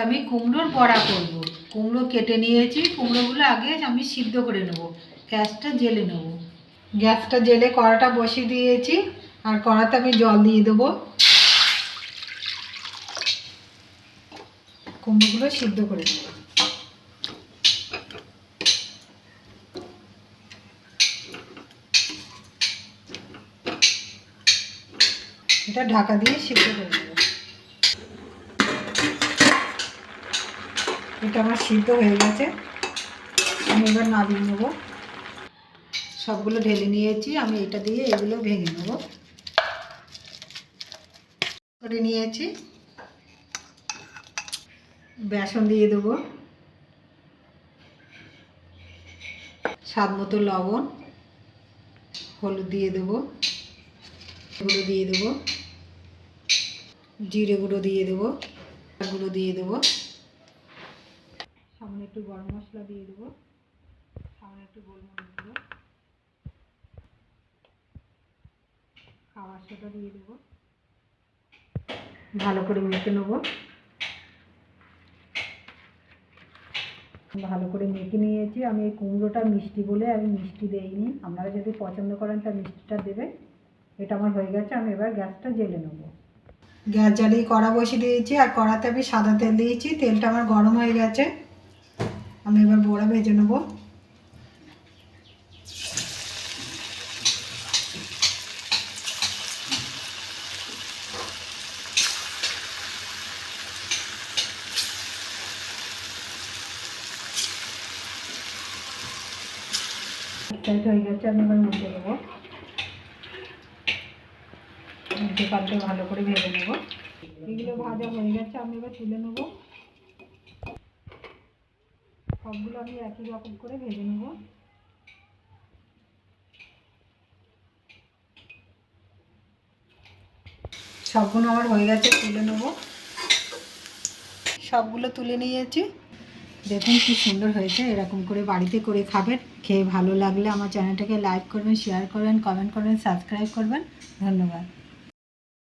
আমি কুমড়োর বড়া করব। কুমড়ো কেটে নিয়েছি, কুমড়োগুলো আগে আমি সিদ্ধ করে নেব। গ্যাসটা জেলে নেব। গ্যাসটা জেলে কড়াটা বসিয়ে দিয়েছি, আর কড়াতে আমি জল দিয়ে দেবো। কুমড়োগুলো সিদ্ধ করে নেব। এটা ঢাকা দিয়ে সিদ্ধ করে নেব। এটা আমার সিদ্ধ হয়ে গেছে। আমি এবার নামিয়ে নেব। সবগুলো ঢেলে নিয়েছি। আমি এটা দিয়ে এগুলো ভেঙে নেব। করে নিয়েছি। বেসন দিয়ে দেবো। স্বাদ মতো লবণ, হলুদ দিয়ে দেবো। গুঁড়ো দিয়ে দেবো। জিরে গুঁড়ো দিয়ে দেবো। গুঁড়ো দিয়ে দেবো। একটু গরম মশলা দিয়ে দেবো। সামনে একটু গোলমরিচ গুঁড়ো। খাবার সোডা দিয়ে দেবো। ভালো করে মেখে নেব। ভালো করে মেখে নিয়েছি। আমি এই কুমড়োটা মিষ্টি বলে আমি মিষ্টি দেইনি। আপনারা যদি পছন্দ করেন তা মিষ্টিটা দেবে এটা আমার হয়ে গেছে। আমি এবার গ্যাসটা জেলে নেব। গ্যাস জ্বালিয়ে কড়া বসিয়ে দিয়েছি। আর কড়াতে আমি সাদা তেল দিয়েছি। তেলটা আমার গরম হয়ে গেছে। আমি এবার বড়া ভেজে নেব। হয়ে গেছে, আমি এবার মুছে দেবো মুছে পাল্টে ভালো করে ভেজে নেব। এগুলো ভাজা হয়ে গেছে, আমি এবার তুলে নেব। সবগুলো আমি একই রকম করে ভেজে নেব। সবগুলো আমার হয়ে গেছে, তুলে নেব। সবগুলো তুলে নিয়েছি। দেখুন কি সুন্দর হয়েছে, এরকম করে বাড়িতে করে খাবেন। খেয়ে ভালো লাগলে আমার চ্যানেলটাকে লাইক করবেন, শেয়ার করবেন, কমেন্ট করবেন, সাবস্ক্রাইব করবেন। ধন্যবাদ।